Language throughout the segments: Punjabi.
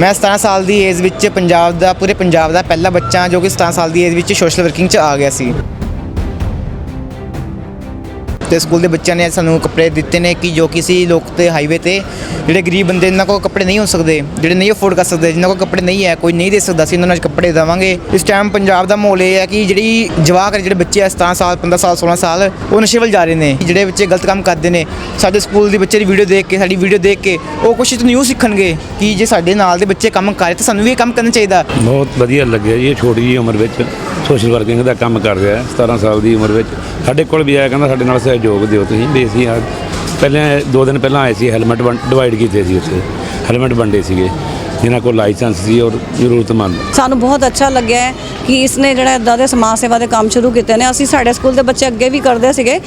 ਮੈਂ 17 ਸਾਲ ਦੀ ਏਜ ਵਿੱਚ ਪੰਜਾਬ ਦਾ, ਪੂਰੇ ਪੰਜਾਬ ਦਾ ਪਹਿਲਾ ਬੱਚਾ ਜੋ ਕਿ 17 ਸਾਲ ਦੀ ਏਜ ਵਿੱਚ ਸੋਸ਼ਲ ਵਰਕਿੰਗ 'ਚ ਆ ਗਿਆ ਸੀ। ਤੇ ਸਕੂਲ ਦੇ ਬੱਚਿਆਂ ਨੇ ਸਾਨੂੰ ਕੱਪੜੇ ਦਿੱਤੇ ਨੇ ਕਿ ਜੋ ਕਿ ਸੀ ਲੋਕ ਤੇ ਹਾਈਵੇ ਤੇ, ਜਿਹੜੇ ਗਰੀਬ ਬੰਦੇ ਇਹਨਾਂ ਕੋਲ ਕੱਪੜੇ ਨਹੀਂ ਹੋ ਸਕਦੇ, ਜਿਹੜੇ ਨਹੀਂ ਅਫੋਰਡ ਕਰ ਸਕਦੇ, ਜਿਨ੍ਹਾਂ ਕੋਲ ਕੱਪੜੇ ਨਹੀਂ ਹੈ, ਕੋਈ ਨਹੀਂ ਦੇ ਸਕਦਾ ਸੀ, ਉਹਨਾਂ ਨੂੰ ਕੱਪੜੇ ਦੇਵਾਂਗੇ। ਇਸ ਟਾਈਮ ਪੰਜਾਬ ਦਾ ਮਾਹੌਲ ਇਹ ਹੈ ਕਿ ਜਿਹੜੀ ਜਵਾਕ ਜਿਹੜੇ ਬੱਚੇ ਆ 17 ਸਾਲ 15 ਸਾਲ 16 ਸਾਲ, ਉਹ ਨਸ਼ੇ ਵੱਲ ਜਾ ਰਹੇ ਨੇ। ਜਿਹੜੇ ਬੱਚੇ ਗਲਤ ਕੰਮ ਕਰਦੇ ਨੇ, ਸਾਡੇ ਸਕੂਲ ਦੇ ਬੱਚੇ ਦੀ ਵੀਡੀਓ ਦੇਖ ਕੇ, ਸਾਡੀ ਵੀਡੀਓ ਦੇਖ ਕੇ, ਉਹ ਕੁਛ ਨਿਊ ਸਿੱਖਣਗੇ ਕਿ ਜੇ ਸਾਡੇ ਨਾਲ ਦੇ ਬੱਚੇ ਕੰਮ ਕਰ ਰਹੇ, ਤਾਂ ਸਾਨੂੰ ਵੀ ਇਹ ਕੰਮ ਕਰਨਾ ਚਾਹੀਦਾ। ਬਹੁਤ ਵਧੀਆ ਲੱਗਿਆ ਜੀ, ਇਹ ਛੋਟੀ ਜੀ ਉਮਰ ਵਿੱਚ ਸੋਸ਼ਲ ਵਰਕਿੰਗ ਦਾ ਕੰਮ ਕਰ ਰਿਹਾ ਹੈ 17 ਸਾਲ ਦੀ ਉਮਰ ਵਿੱਚ। ਸਾਡੇ ਕੋਲ ਵੀ ਆਇਆ, ਕਹਿੰਦਾ ਸਾਡੇ ਨਾਲ ਸਹਿਯੋਗ ਦਿਓ ਤੁਸੀਂ। ਵੀ ਅਸੀਂ ਆ ਪਹਿਲਾਂ ਦੋ ਦਿਨ ਪਹਿਲਾਂ ਆਏ ਸੀ ਹੈਲਮਟ ਡਿਵਾਈਡ ਕੀਤੇ ਸੀ ਉੱਥੇ। ਹੈਲਮਟ ਵੰਡੇ ਸੀਗੇ ਜਿਨ੍ਹਾਂ ਕੋਲ ਲਾਇਸੈਂਸ ਸੀ ਔਰ ਜ਼ਰੂਰਤਮੰਦ। ਸਾਨੂੰ ਬਹੁਤ ਅੱਛਾ ਲੱਗਿਆ ਹੈ ਕਿ ਇਸਨੇ ਜਿਹੜਾ ਇਦਾਂ ਦੇ ਸਮਾਜ ਸੇਵਾ ਦੇ ਕੰਮ ਸ਼ੁਰੂ ਕੀਤੇ ਨੇ। ਅਸੀਂ ਸਾਡੇ ਸਕੂਲ ਦੇ ਬੱਚੇ ਅੱਗੇ ਵੀ ਕਰਦੇ ਸੀਗੇ।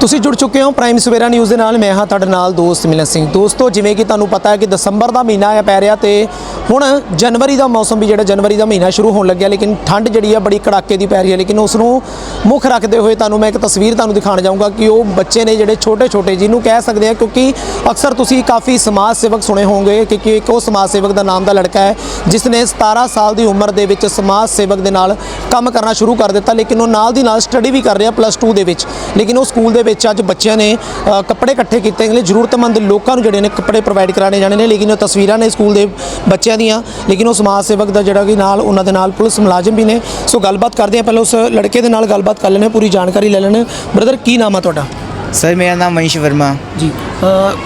ਤੁਸੀਂ ਜੁੜ ਚੁੱਕੇ ਹੋ ਪ੍ਰਾਈਮ ਸਵੇਰਾ ਨਿਊਜ਼ ਦੇ ਨਾਲ। ਮੈਂ ਹਾਂ ਤੁਹਾਡੇ ਨਾਲ ਦੋਸਤ ਮਿਲਨ ਸਿੰਘ। ਦੋਸਤੋ ਜਿਵੇਂ ਕਿ ਤੁਹਾਨੂੰ ਪਤਾ ਹੈ ਕਿ ਦਸੰਬਰ ਦਾ ਮਹੀਨਾ ਆ ਪੈ ਰਿਹਾ ਤੇ ਹੁਣ ਜਨਵਰੀ ਦਾ ਮੌਸਮ ਵੀ ਜਿਹੜਾ ਜਨਵਰੀ ਦਾ ਮਹੀਨਾ ਸ਼ੁਰੂ ਹੋਣ ਲੱਗਿਆ, ਲੇਕਿਨ ਠੰਡ ਜਿਹੜੀ ਆ ਬੜੀ ਕੜਾਕੇ ਦੀ ਪੈ ਰਹੀ ਹੈ, ਲੇਕਿਨ ਉਸ ਨੂੰ ਮੁੱਖ ਰੱਖਦੇ ਹੋਏ ਤੁਹਾਨੂੰ ਮੈਂ ਇੱਕ ਤਸਵੀਰ ਤੁਹਾਨੂੰ ਦਿਖਾਉਣ ਜਾਊਂਗਾ ਕਿ ਉਹ ਬੱਚੇ ਨੇ ਜਿਹੜੇ ਛੋਟੇ ਛੋਟੇ ਜਿਹਨੂੰ ਕਹਿ ਸਕਦੇ ਆ, ਕਿਉਂਕਿ ਅਕਸਰ ਤੁਸੀਂ ਕਾਫੀ ਸਮਾਜ ਸੇਵਕ ਸੁਣੇ ਹੋਵੋਗੇ ਕਿ ਇੱਕ ਉਹ ਸਮਾਜ ਸੇਵਕ ਦਾ ਨਾਮ ਦਾ ਲੜਕਾ ਹੈ, ਜਿਸ ਨੇ 17 ਸਾਲ ਦੀ ਉਮਰ ਦੇ ਵਿੱਚ ਸਮਾਜ ਸੇਵਕ ਦੇ ਨਾਲ ਕੰਮ ਕਰਨਾ ਸ਼ੁਰੂ ਕਰ ਦਿੱਤਾ, ਲੇਕਿਨ ਉਹ ਨਾਲ ਦੀ ਨਾਲ ਸਟੱਡੀ ਵੀ ਕਰ ਰਿਹਾ ਪਲੱਸ 2 ਦੇ ਵਿੱਚ। ਲੇਕਿਨ ਉਹ ਸਕੂਲ ਦੇ ਵਿੱਚ ਅੱਜ ਬੱਚਿਆਂ ਨੇ ਕੱਪੜੇ ਇਕੱਠੇ ਕੀਤੇ ਨੇ ਜ਼ਰੂਰਤਮੰਦ ਲੋਕਾਂ ਨੂੰ ਜਿਹੜੇ ਨੇ ਕੱਪੜੇ ਪ੍ਰੋਵਾਈਡ ਕਰਾਣੇ ਜਾਣੇ ਨੇ, ਲੇਕਿਨ ਉਹ ਤਸਵੀਰਾਂ ਨੇ ਸਕੂਲ ਦੇ ਬੱਚਿਆਂ ਦੀਆਂ ਲੇਕਿਨ ਉਹ ਸਮਾਜ ਸੇਵਕ ਦਾ ਜਿਹੜਾ ਕਿ ਨਾਲ ਉਹਨਾਂ ਦੇ ਨਾਲ ਪੁਲਿਸ ਮੁਲਾਜ਼ਮ ਵੀ ਨੇ। ਸੋ ਗੱਲਬਾਤ ਕਰਦੇ ਆ ਪਹਿਲਾਂ ਉਸ ਲੜਕੇ ਦੇ ਨਾਲ ਗੱਲਬਾਤ ਕਰ ਲੈਣੇ ਪੂਰੀ ਜਾਣਕਾਰੀ ਲੈ ਲੈਣੇ ਬ੍ਰਦਰ ਕੀ ਨਾਮ ਆ ਤੁਹਾਡਾ? ਸਰ ਮੇਰਾ ਨਾਮ ਮਨੀਸ਼ ਵਰਮਾ। ਜੀ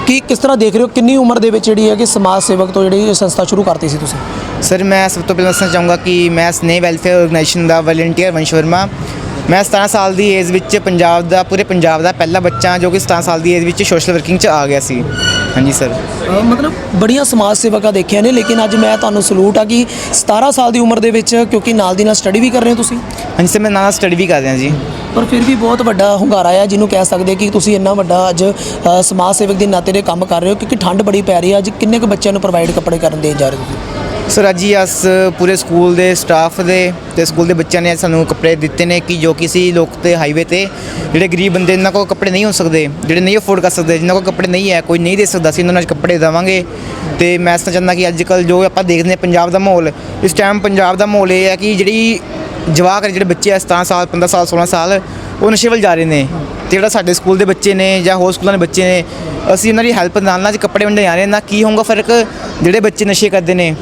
ਕੀ ਕਿਸ ਤਰ੍ਹਾਂ ਦੇਖ ਰਹੇ ਹੋ? ਕਿੰਨੀ ਉਮਰ ਦੇ ਵਿੱਚ ਜਿਹੜੀ ਹੈ ਕਿ ਸਮਾਜ ਸੇਵਕ ਤੋਂ ਜਿਹੜੀ ਇਹ ਸੰਸਥਾ ਸ਼ੁਰੂ ਕਰਤੀ ਸੀ ਤੁਸੀਂ? ਸਰ ਮੈਂ ਸਭ ਤੋਂ ਪਹਿਲਾਂ ਦੱਸਣਾ ਚਾਹੂੰਗਾ ਕਿ ਮੈਂ ਸਨੇ ਵੈਲਫੇਅਰ ਆਰਗੇਨਾਈਜੇਸ਼ਨ ਦਾ ਵਲੰਟੀਅਰ ਵੰਸ਼ ਵਰਮਾ। ਮੈਂ 17 ਸਾਲ ਦੀ ਏਜ ਵਿੱਚ ਪੰਜਾਬ ਦਾ ਪੂਰੇ ਪੰਜਾਬ ਦਾ ਪਹਿਲਾ ਬੱਚਾ ਜੋ ਕਿ 17 ਸਾਲ ਦੀ ਏਜ ਵਿੱਚ ਸੋਸ਼ਲ ਵਰਕਿੰਗ 'ਚ ਆ ਗਿਆ ਸੀ। ਹਾਂਜੀ ਸਰ। ਅ, ਮਤਲਬ ਬੜੀਆਂ ਸਮਾਜ ਸੇਵਕਾਂ ਦੇਖੀਆਂ ਨੇ ਲੇਕਿਨ ਅੱਜ ਮੈਂ ਤੁਹਾਨੂੰ ਸਲੂਟ ਆ ਕਿ 17 ਸਾਲ ਦੀ ਉਮਰ ਦੇ ਵਿੱਚ ਕਿਉਂਕਿ ਨਾਲ ਦੀ ਨਾਲ ਸਟੱਡੀ ਵੀ ਕਰ ਰਹੇ ਹੋ ਤੁਸੀਂ? ਹਾਂਜੀ ਸਰ ਮੈਂ ਨਾਲ ਸਟੱਡੀ ਵੀ ਕਰ ਰਿਹਾ ਜੀ। ਪਰ ਫਿਰ ਵੀ ਬਹੁਤ ਵੱਡਾ ਹੁੰਗਾਰਾ ਆ ਜਿਹਨੂੰ ਕਹਿ ਸਕਦੇ ਕਿ ਤੁਸੀਂ ਇੰਨਾ ਵੱਡਾ ਅੱਜ ਅ, ਸਮਾਜ ਸੇਵਕ ਦੇ ਨਾਤੇ ਦੇ ਕੰਮ ਕਰ ਰਹੇ ਹੋ ਕਿਉਂਕਿ ਠੰਡ ਬੜੀ ਪੈ ਰਹੀ ਹੈ ਅੱਜ ਕਿੰਨੇ ਕੁ ਬੱਚਿਆਂ ਨੂੰ ਪ੍ਰੋਵਾਈਡ ਕੱਪੜੇ ਕਰਨ ਦੇਣ ਜਾ ਰਹੇ ਹੋ ਤੁਸੀਂ? ਸਰ, ਅੱਜ ਹੀ ਅਸ ਪੂਰੇ ਸਕੂਲ ਦੇ ਸਟਾਫ ਦੇ ਤੇ ਸਕੂਲ ਦੇ ਬੱਚਿਆਂ ਨੇ ਸਾਨੂੰ ਕੱਪੜੇ ਦਿੱਤੇ ਨੇ ਕਿ ਜੋ ਕਿਸੇ ਲੋਕ ਤੇ ਹਾਈਵੇ ਤੇ ਜਿਹੜੇ ਗਰੀਬ ਬੰਦੇ ਇਹਨਾਂ ਕੋਲ ਕੱਪੜੇ ਨਹੀਂ ਹੋ ਸਕਦੇ, ਜਿਹੜੇ ਨਹੀਂ ਅਫੋਰਡ ਕਰ ਸਕਦੇ, ਜਿਨ੍ਹਾਂ ਕੋਲ ਕੱਪੜੇ ਨਹੀਂ ਹੈ, ਕੋਈ ਨਹੀਂ ਦੇ ਸਕਦਾ ਸੀ ਉਹਨਾਂ ਨੂੰ ਕੱਪੜੇ ਦੇਵਾਂਗੇ। ਤੇ ਮੈਂ ਸਮਝਦਾ ਚਾਹੁੰਦਾ ਕਿ ਅੱਜ ਕੱਲ ਜੋ ਆਪਾਂ ਦੇਖਦੇ ਹਾਂ ਪੰਜਾਬ ਦਾ ਮਾਹੌਲ, ਇਸ ਟਾਈਮ ਪੰਜਾਬ ਦਾ ਮਾਹੌਲ ਇਹ ਹੈ ਕਿ ਜਿਹੜੀ ਜਵਾਕ ਜਿਹੜੇ ਬੱਚੇ ਆ 17 ਸਾਲ 15 ਸਾਲ 16 ਸਾਲ, ਉਹ ਨਸ਼ੇ ਵੱਲ ਜਾ ਰਹੇ ਨੇ। ਤੇ ਜਿਹੜਾ ਸਾਡੇ ਸਕੂਲ ਦੇ ਬੱਚੇ ਨੇ ਜਾਂ ਹੋਰ ਸਕੂਲਾਂ ਦੇ ਬੱਚੇ ਨੇ, ਅਸੀਂ ਉਹਨਾਂ ਦੀ ਹੈਲਪ ਨਾਲ ਨਾਲ ਕੱਪੜੇ ਵੰਡੇ ਜਾ ਰਹੇ ਨਾ ਕੀ ਹੋਊਗਾ ਫ਼ਰਕ ਜਿਹੜੇ ਬੱਚੇ ਨਸ਼ੇ ਕਰਦੇ ਨੇ।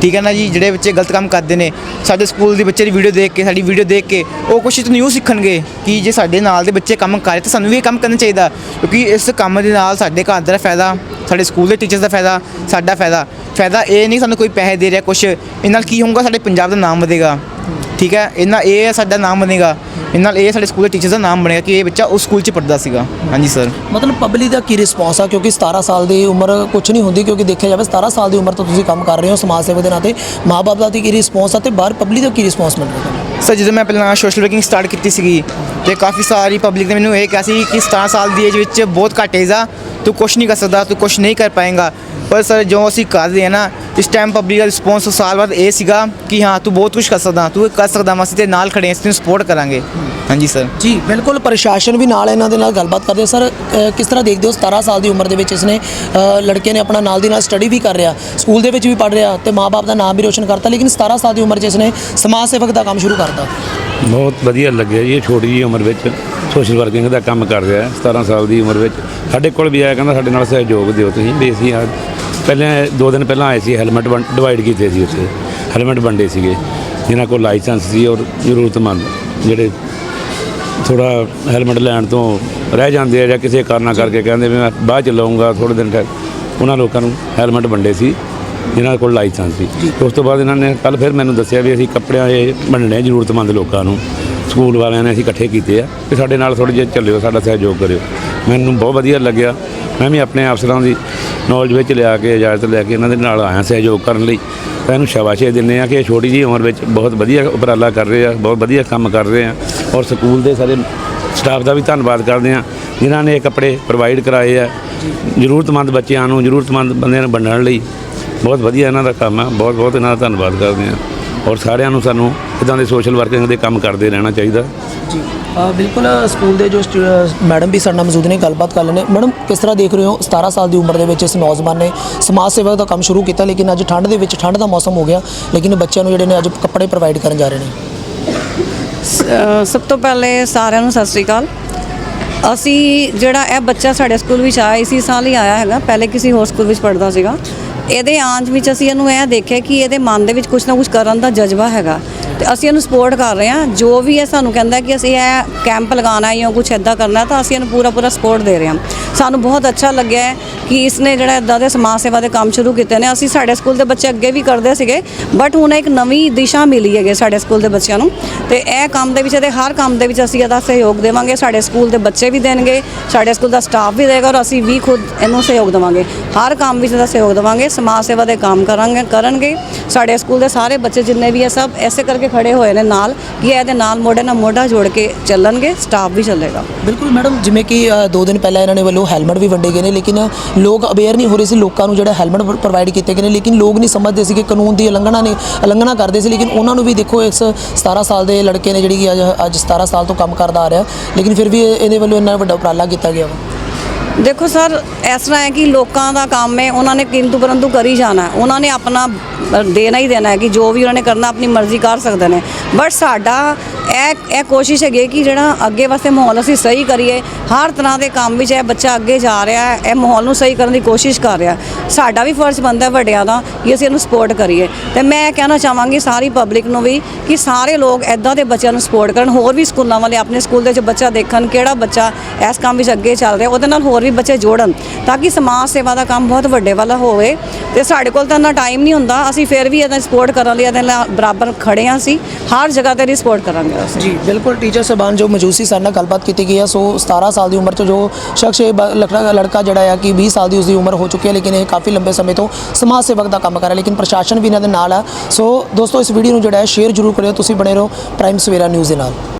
ਠੀਕ ਹੈ ਨਾ ਜੀ? ਜਿਹੜੇ ਬੱਚੇ ਗਲਤ ਕੰਮ ਕਰਦੇ ਨੇ, ਸਾਡੇ ਸਕੂਲ ਦੇ ਬੱਚੇ ਦੀ ਵੀਡੀਓ ਦੇਖ ਕੇ, ਸਾਡੀ ਵੀਡੀਓ ਦੇਖ ਕੇ, ਉਹ ਕੁਛ ਨਿਊ ਸਿੱਖਣਗੇ ਕਿ ਜੇ ਸਾਡੇ ਨਾਲ ਦੇ ਬੱਚੇ ਕੰਮ ਕਰ ਰਹੇ ਤਾਂ ਸਾਨੂੰ ਵੀ ਇਹ ਕੰਮ ਕਰਨਾ ਚਾਹੀਦਾ। ਕਿਉਂਕਿ ਇਸ ਕੰਮ ਦੇ ਨਾਲ ਸਾਡੇ ਘਰ ਦਾ ਫਾਇਦਾ, ਸਾਡੇ ਸਕੂਲ ਦੇ ਟੀਚਰਸ ਦਾ ਫਾਇਦਾ, ਸਾਡਾ ਫਾਇਦਾ। ਫਾਇਦਾ ਇਹ ਨਹੀਂ ਸਾਨੂੰ ਕੋਈ ਪੈਸੇ ਦੇ ਰਿਹਾ ਕੁਛ। ਇਹਨਾਂ ਨਾਲ ਕੀ ਹੋਊਗਾ? ਸਾਡੇ ਪੰਜਾਬ ਦਾ ਨਾਮ ਵਧੇਗਾ। ਠੀਕ ਹੈ? ਇਹਨਾਂ ਇਹ ਸਾਡਾ ਨਾਮ ਬਣੇਗਾ। ਇਹ ਨਾਲ ਇਹ ਸਾਡੇ ਸਕੂਲ ਦੇ ਟੀਚਰਸ ਦਾ ਨਾਮ ਬਣੇਗਾ ਕਿ ਇਹ ਬੱਚਾ ਉਸ ਸਕੂਲ 'ਚ ਪੜ੍ਹਦਾ ਸੀਗਾ। ਹਾਂਜੀ ਸਰ ਮਤਲਬ ਪਬਲਿਕ ਦਾ ਕੀ ਰਿਸਪੌਂਸ ਆ? ਕਿਉਂਕਿ 17 ਸਾਲ ਦੀ ਉਮਰ ਕੁਝ ਨਹੀਂ ਹੁੰਦੀ ਕਿਉਂਕਿ ਦੇਖਿਆ ਜਾਵੇ 17 ਸਾਲ ਦੀ ਉਮਰ ਤੋਂ ਤੁਸੀਂ ਕੰਮ ਕਰ ਰਹੇ ਹੋ ਸਮਾਜ ਸੇਵਾ ਦੇ ਨਾਤੇ ਮਾਪੇ ਦਾ ਕੀ ਰਿਸਪੌਂਸ ਆ ਤੇ ਬਾਹਰ ਪਬਲਿਕ ਦਾ ਕੀ ਰਿਸਪੌਂਸ ਮਿਲ ਰਿਹਾ? ਸਰ ਜਦੋਂ ਮੈਂ ਪਹਿਲਾਂ ਸੋਸ਼ਲ ਵਰਕਿੰਗ ਸਟਾਰਟ ਕੀਤੀ ਸੀਗੀ ਤੇ ਕਾਫੀ ਸਾਰੀ ਪਬਲਿਕ ਨੇ ਮੈਨੂੰ ਇਹ ਕਿਹਾ ਸੀ ਕਿ 17 ਸਾਲ ਦੀ ਏਜ ਵਿੱਚ ਬਹੁਤ ਘੱਟ ਏਜ ਆ। ਤੂੰ ਕੁਛ ਨਹੀਂ ਕਰ ਸਕਦਾ ਤੂੰ ਕੁਛ ਨਹੀਂ ਕਰ ਪਾਏਗਾ। ਪਰ ਸਰ ਜੋ ਅਸੀਂ ਕਰ ਰਹੇ ਹਾਂ ਨਾ ਇਸ ਟਾਈਮ ਪਬਲਿਕ ਦਾ ਰਿਸਪੌਂਸ ਸਾਲ ਬਾਅਦ ਇਹ ਸੀਗਾ ਕਿ ਹਾਂ ਤੂੰ ਬਹੁਤ ਕੁਝ ਕਰ ਸਕਦਾ ਤੂੰ ਕਰ ਸਕਦਾ ਵਾ ਅਸੀਂ ਤੇ ਨਾਲ ਖੜੇ ਹਾਂ ਅਸੀਂ ਸਪੋਰਟ ਕਰਾਂਗੇ। ਹਾਂਜੀ ਸਰ ਜੀ ਬਿਲਕੁਲ ਪ੍ਰਸ਼ਾਸਨ ਵੀ ਨਾਲ ਇਹਨਾਂ ਦੇ ਨਾਲ ਗੱਲਬਾਤ ਕਰਦੇ ਸਰ ਕਿਸ ਤਰ੍ਹਾਂ ਦੇਖਦੇ ਹੋ 17 ਸਾਲ ਦੀ ਉਮਰ ਦੇ ਵਿੱਚ ਇਸਨੇ ਲੜਕੇ ਨੇ ਆਪਣਾ ਨਾਲ ਦੀ ਨਾਲ ਸਟੱਡੀ ਵੀ ਕਰ ਰਿਹਾ। ਸਕੂਲ ਦੇ ਵਿੱਚ ਵੀ ਪੜ ਰਿਹਾ ਤੇ ਮਾਪੇ ਦਾ ਨਾਮ ਵੀ ਰੋਸ਼ਨ ਕਰਤਾ ਲੇਕਿਨ 17 ਸਾਲ ਦੀ ਉਮਰ 'ਚ ਇਸਨੇ ਸਮਾਜ ਸੇਵਕ ਦਾ ਕੰਮ ਸ਼ੁਰੂ ਕਰਤਾ। ਬਹੁਤ ਵਧੀਆ ਲੱਗਿਆ ਜੀ ਇਹ ਛੋਟੀ ਜੀ ਉਮਰ ਵਿੱਚ ਸੋਸ਼ਲ ਵਰਕਿੰਗ ਦਾ ਕੰਮ ਕਰ ਰਿਹਾ ਹੈ 17 ਸਾਲ ਦੀ ਉਮਰ ਵਿੱਚ। ਸਾਡੇ ਕੋਲ ਵੀ ਆਇਆ ਕਹਿੰਦਾ ਸਾਡੇ ਨਾਲ ਸਹਿਯੋਗ ਦਿਓ ਤੁਸੀਂ ਅਸੀਂ ਆ। ਪਹਿਲਾਂ ਦੋ ਦਿਨ ਪਹਿਲਾਂ ਆਏ ਸੀ ਹੈਲਮਟ ਡਿਵਾਈਡ ਕੀਤੇ ਸੀ ਉੱਥੇ। ਹੈਲਮਟ ਵੰਡੇ ਸੀਗੇ ਜਿਨ੍ਹਾਂ ਕੋਲ ਲਾਇਸੈਂਸ ਸੀ ਔਰ ਜ਼ਰੂਰਤਮੰਦ ਜਿਹੜੇ ਥੋੜਾ ਹੈਲਮਟ ਲੈਣ ਤੋਂ ਰਹਿ ਜਾਂਦੇ ਆ ਜਾਂ ਕਿਸੇ ਕਾਰਨਾਂ ਕਰਕੇ ਕਹਿੰਦੇ ਵੀ ਮੈਂ ਬਾਅਦ ਚ ਲਵਾਂਗਾ ਥੋੜੇ ਦਿਨ ਤੱਕ। ਉਹਨਾਂ ਲੋਕਾਂ ਨੂੰ ਹੈਲਮਟ ਵੰਡੇ ਸੀ ਜਿਨ੍ਹਾਂ ਕੋਲ ਲਾਇਸੈਂਸ ਸੀ। ਉਸ ਤੋਂ ਬਾਅਦ ਇਹਨਾਂ ਨੇ ਕੱਲ ਫਿਰ ਮੈਨੂੰ ਦੱਸਿਆ ਵੀ ਅਸੀਂ ਕੱਪੜਿਆਂ ਇਹ ਵੰਡਣੇ ਜ਼ਰੂਰਤਮੰਦ ਲੋਕਾਂ ਨੂੰ। ਸਕੂਲ ਵਾਲਿਆਂ ਨੇ ਅਸੀਂ ਇਕੱਠੇ ਕੀਤੇ ਆ ਕਿ ਸਾਡੇ ਨਾਲ ਥੋੜ੍ਹੇ ਜਿਹੇ ਚੱਲਿਓ ਸਾਡਾ ਸਹਿਯੋਗ ਕਰਿਓ। ਮੈਨੂੰ ਬਹੁਤ ਵਧੀਆ ਲੱਗਿਆ। ਮੈਂ ਵੀ ਆਪਣੇ ਅਫਸਰਾਂ ਦੀ ਨੌਲੇਜ ਵਿੱਚ ਲਿਆ ਕੇ, ਇਜਾਜ਼ਤ ਲੈ ਕੇ ਇਹਨਾਂ ਦੇ ਨਾਲ ਆਇਆ ਸਹਿਯੋਗ ਕਰਨ ਲਈ। ਤਾਂ ਇਹਨੂੰ ਸ਼ਾਬਾਸ਼ੇ ਦਿੰਦੇ ਆ ਕਿ ਇਹ ਛੋਟੀ ਜਿਹੀ ਉਮਰ ਵਿੱਚ ਬਹੁਤ ਵਧੀਆ ਉਪਰਾਲਾ ਕਰ ਰਹੇ ਆ, ਬਹੁਤ ਵਧੀਆ ਕੰਮ ਕਰ ਰਹੇ ਆ ਔਰ ਸਕੂਲ ਦੇ ਸਾਰੇ ਸਟਾਫ ਦਾ ਵੀ ਧੰਨਵਾਦ ਕਰਦੇ ਆ ਜਿਨ੍ਹਾਂ ਨੇ ਇਹ ਕੱਪੜੇ ਪ੍ਰੋਵਾਈਡ ਕਰਾਏ ਆ। ਜ਼ਰੂਰਤਮੰਦ ਬੱਚਿਆਂ ਨੂੰ, ਜ਼ਰੂਰਤਮੰਦ ਬੰਦਿਆਂ ਨੂੰ ਵੰਡਣ ਲਈ ਬਹੁਤ ਵਧੀਆ ਇਹਨਾਂ ਦਾ ਕੰਮ ਆ, ਬਹੁਤ ਬਹੁਤ ਇਹਨਾਂ ਦਾ ਧੰਨਵਾਦ ਕਰਦੇ ਆ ਔਰ ਸਾਰਿਆਂ ਨੂੰ ਸਾਨੂੰ ਇਦਾਂ ਦੇ ਸੋਸ਼ਲ ਵਰਕਿੰਗ ਦੇ ਕੰਮ ਕਰਦੇ ਰਹਿਣਾ ਚਾਹੀਦਾ। ਜੀ। ਬਿਲਕੁਲ ਸਕੂਲ ਦੇ ਜੋ ਮੈਡਮ ਵੀ ਸਾਡੇ ਨਾਲ ਮੌਜੂਦ ਨੇ, ਗੱਲਬਾਤ ਕਰ ਲੈਣੇ ਮੈਡਮ, ਕਿਸ ਤਰ੍ਹਾਂ ਦੇਖ ਰਹੇ ਹੋ? 17 ਸਾਲ ਦੀ ਉਮਰ ਦੇ ਵਿੱਚ ਇਸ ਨੌਜਵਾਨ ਨੇ ਸਮਾਜ ਸੇਵਾ ਦਾ ਕੰਮ ਸ਼ੁਰੂ ਕੀਤਾ, ਲੇਕਿਨ ਅੱਜ ਠੰਡ ਦੇ ਵਿੱਚ ਠੰਡ ਦਾ ਮੌਸਮ ਹੋ ਗਿਆ, ਲੇਕਿਨ ਬੱਚਿਆਂ ਨੂੰ ਜਿਹੜੇ ਨੇ ਅੱਜ ਕੱਪੜੇ ਪ੍ਰੋਵਾਈਡ ਕਰਨ ਜਾ ਰਹੇ ਨੇ। ਸਭ ਤੋਂ ਪਹਿਲੇ ਸਾਰਿਆਂ ਨੂੰ ਸਤਿ ਸ੍ਰੀ ਅਕਾਲ। ਅਸੀਂ ਜਿਹੜਾ ਇਹ ਬੱਚਾ ਸਾਡੇ ਸਕੂਲ ਵਿੱਚ ਆਇਆ, ਇਸੀ ਸਾਲ ਹੀ ਆਇਆ ਹੈਗਾ, ਪਹਿਲੇ ਕਿਸੇ ਹੋਰ ਸਕੂਲ ਵਿੱਚ ਪੜ੍ਹਦਾ ਸੀਗਾ। ਇਹਦੇ ਆਂਚ ਵਿੱਚ ਅਸੀਂ ਇਹਨੂੰ ਇਹ ਦੇਖਿਆ ਕਿ ਇਹਦੇ ਮਨ ਦੇ ਵਿੱਚ ਕੁਝ ਨਾ ਕੁਝ ਕਰਨ ਦਾ ਜਜ਼ਬਾ ਹੈਗਾ। ਤੇ ਅਸੀਂ ਇਹਨੂੰ ਸਪੋਰਟ ਕਰ ਰਹੇ ਹਾਂ। ਜੋ ਵੀ ਇਹ ਸਾਨੂੰ ਕਹਿੰਦਾ ਕਿ ਅਸੀਂ ਇਹ ਕੈਂਪ ਲਗਾਉਣਾ ਜਾਂ ਕੁਝ ਐਦਾਂ ਕਰਨਾ, ਤਾਂ ਅਸੀਂ ਇਹਨੂੰ ਪੂਰਾ ਪੂਰਾ ਸਪੋਰਟ ਦੇ ਰਹੇ ਹਾਂ। ਸਾਨੂੰ ਬਹੁਤ ਅੱਛਾ ਲੱਗਿਆ ਹੈ ਕਿ ਇਸਨੇ ਜਿਹੜਾ ਇਦਾਂ ਦੇ ਸਮਾਜ ਸੇਵਾ ਦੇ ਕੰਮ ਸ਼ੁਰੂ ਕੀਤੇ ਨੇ। ਅਸੀਂ ਸਾਡੇ ਸਕੂਲ ਦੇ ਬੱਚੇ ਅੱਗੇ ਵੀ ਕਰਦੇ ਸੀਗੇ ਬਟ ਹੁਣ ਇੱਕ ਨਵੀਂ ਦਿਸ਼ਾ ਮਿਲੀ ਹੈਗੇ ਸਾਡੇ ਸਕੂਲ ਦੇ ਬੱਚਿਆਂ ਨੂੰ। ਤੇ ਇਹ ਕੰਮ ਦੇ ਵਿੱਚ ਤੇ ਹਰ ਕੰਮ ਦੇ ਵਿੱਚ ਅਸੀਂ ਇਹਦਾ ਸਹਿਯੋਗ ਦੇਵਾਂਗੇ। ਸਾਡੇ ਸਕੂਲ ਦੇ ਬੱਚੇ ਵੀ ਦੇਣਗੇ, ਸਾਡੇ ਸਕੂਲ ਦਾ ਸਟਾਫ ਵੀ ਦੇਗਾ ਔਰ ਅਸੀਂ ਵੀ ਖੁਦ ਇਹਨੂੰ ਸਹਿਯੋਗ ਦੇਵਾਂਗੇ। ਹਰ ਕੰਮ ਵਿੱਚ ਇਹਦਾ ਸਹਿਯੋਗ ਦੇਵਾਂਗੇ, ਸਮਾਜ ਸੇਵਾ ਦੇ ਕੰਮ ਕਰਾਂਗੇ ਕਰਨਗੇ। ਸਾਡੇ ਸਕੂਲ ਦੇ ਸਾਰੇ ਬੱਚੇ ਜਿੰਨੇ ਵੀ ਆ ਸਭ ਐਸੇ ਕਰਕੇ ਖੜੇ ਹੋਏ ਨੇ ਨਾਲ ਕਿ ਇਹਦੇ ਨਾਲ ਮੋਢੇ ਨਾਲ ਮੋਢਾ ਜੋੜ ਕੇ ਚੱਲਣਗੇ ਸਟਾਫ ਵੀ ਚੱਲੇਗਾ। ਬਿਲਕੁਲ ਮੈਡਮ ਜਿਵੇਂ ਕਿ ਅ, ਦੋ ਦਿਨ ਪਹਿਲਾਂ ਇਹਨਾਂ ਨੇ ਵੱਲੋਂ ਹੈਲਮਟ ਵੀ ਵੰਡੇ ਗਏ ਨੇ ਲੇਕਿਨ ਲੋਕ ਅਵੇਅਰ ਨਹੀਂ ਹੋ ਰਹੇ ਸੀ ਲੋਕਾਂ ਨੂੰ ਜਿਹੜਾ ਹੈਲਮਟ ਪ੍ਰੋਵਾਈਡ ਕੀਤੇ ਗਏ ਨੇ ਲੇਕਿਨ ਲੋਕ ਨਹੀਂ ਸਮਝਦੇ ਸੀ ਕਿ ਕਾਨੂੰਨ ਦੀ ਉਲੰਘਣਾ ਨੇ ਉਲੰਘਣਾ ਕਰਦੇ ਸੀ ਲੇਕਿਨ ਉਹਨਾਂ ਨੂੰ ਵੀ ਦੇਖੋ ਇਸ 17 ਸਾਲ ਦੇ ਲੜਕੇ ਨੇ ਜਿਹੜੀ ਅੱਜ ਅੱਜ 17 ਸਾਲ ਤੋਂ ਕੰਮ ਕਰਦਾ ਆ ਰਿਹਾ ਲੇਕਿਨ ਫਿਰ ਵੀ ਇਹਦੇ ਵੱਲੋਂ ਇੰਨਾ ਵੱਡਾ ਉਪਰਾਲਾ ਕੀਤਾ ਗਿਆ ਵਾ। ਦੇਖੋ ਸਰ, ਇਸ ਤਰ੍ਹਾਂ ਹੈ ਕਿ ਲੋਕਾਂ ਦਾ ਕੰਮ ਹੈ, ਉਹਨਾਂ ਨੇ ਕਿੰਤੂ ਪਰੰਤੂ ਕਰੀ ਜਾਣਾ ਉਹਨਾਂ ਨੇ ਆਪਣਾ ਦੇਣਾ ਹੀ ਦੇਣਾ ਹੈ ਕਿ ਜੋ ਵੀ ਉਹਨਾਂ ਨੇ ਕਰਨਾ, ਆਪਣੀ ਮਰਜ਼ੀ ਕਰ ਸਕਦੇ ਨੇ। ਬਟ ਸਾਡਾ ਇਹ ਇਹ ਕੋਸ਼ਿਸ਼ ਹੈਗੀ ਕਿ ਜਿਹੜਾ ਅੱਗੇ ਵਾਸਤੇ ਮਾਹੌਲ ਅਸੀਂ ਸਹੀ ਕਰੀਏ, ਹਰ ਤਰ੍ਹਾਂ ਦੇ ਕੰਮ ਵਿੱਚ ਇਹ ਬੱਚਾ ਅੱਗੇ ਜਾ ਰਿਹਾ ਹੈ, ਇਹ ਮਾਹੌਲ ਨੂੰ ਸਹੀ ਕਰਨ ਦੀ ਕੋਸ਼ਿਸ਼ ਕਰ ਰਿਹਾ ਸਾਡਾ ਵੀ ਫਰਜ਼ ਬਣਦਾ ਵੱਡਿਆਂ ਦਾ ਕਿ ਅਸੀਂ ਇਹਨੂੰ ਸਪੋਰਟ ਕਰੀਏ। ਤੇ ਮੈਂ ਇਹ ਕਹਿਣਾ ਚਾਹਾਂਗੀ ਸਾਰੀ ਪਬਲਿਕ ਨੂੰ ਵੀ ਕਿ ਸਾਰੇ ਲੋਕ ਐਦਾਂ ਦੇ ਬੱਚਿਆਂ ਨੂੰ ਸਪੋਰਟ ਕਰਨ, ਹੋਰ ਵੀ ਸਕੂਲਾਂ ਵਾਲੇ ਆਪਣੇ ਸਕੂਲ ਦੇ ਵਿੱਚ ਬੱਚਾ ਦੇਖਣ ਕਿਹੜਾ ਬੱਚਾ ਇਸ ਕੰਮ ਵਿੱਚ ਅੱਗੇ ਚੱਲ ਰਿਹਾ, ਉਹਦੇ ਨਾਲ ਹੋਰ ਵੀ ਬੱਚੇ ਜੋੜਨ, ਤਾਂ ਕਿ ਸਮਾਜ ਸੇਵਾ ਦਾ ਕੰਮ ਬਹੁਤ ਵੱਡੇ ਵਾਲਾ ਹੋਵੇ। ਤੇ ਸਾਡੇ ਕੋਲ ਤਾਂ ਇੰਨਾ ਟਾਈਮ ਨਹੀਂ ਹੁੰਦਾ। ਅਸੀਂ ਫਿਰ ਵੀ ਇਹਦਾ ਸਪੋਰਟ ਕਰਨ ਲਈ ਇਹਦੇ ਨਾਲ ਬਰਾਬਰ ਖੜੇ ਹਾਂ ਅਸੀਂ। ਹਰ ਜਗ੍ਹਾ ਤੇ ਇਹਦੀ ਸਪੋਰਟ ਕਰਾਂਗੇ ਅਸੀਂ। ਜੀ, ਬਿਲਕੁਲ। ਟੀਚਰ ਸਬਾਨ ਜੋ ਮੌਜੂਦ ਸੀ, ਸਾਡੇ ਨਾਲ ਗੱਲਬਾਤ ਕੀਤੀ ਗਈ ਹੈ। ਸੋ 17 ਸਾਲ ਦੀ ਉਮਰ 'ਚ ਜੋ ਸ਼ਖਸ ਇਹ ਬ- ਲੜਕਾ ਲੜਕਾ ਜਿਹੜਾ ਆ ਕਿ 20 ਸਾਲ ਦੀ ਉਸਦੀ ਉਮਰ ਹੋ ਚੁੱਕੀ ਹੈ, ਲੇਕਿਨ ਇਹ ਕਾਫੀ ਲੰਬੇ ਸਮੇਂ ਤੋਂ ਸਮਾਜ ਸੇਵਕ ਦਾ ਕੰਮ ਕਰ ਰਿਹਾ ਲੇਕਿਨ ਪ੍ਰਸ਼ਾਸਨ ਵੀ ਇਹਨਾਂ ਦੇ ਨਾਲ ਆ ਸੋ ਦੋਸਤੋ, ਇਸ ਵੀਡੀਓ ਨੂੰ ਜਿਹੜਾ ਹੈ ਸ਼ੇਅਰ ਜ਼ਰੂਰ ਕਰਿਓ। ਤੁਸੀਂ ਬਣੇ ਰਹੋ ਪ੍ਰਾਈਮ ਸਵੇਰਾ ਨਿਊਜ਼ ਦੇ ਨਾਲ।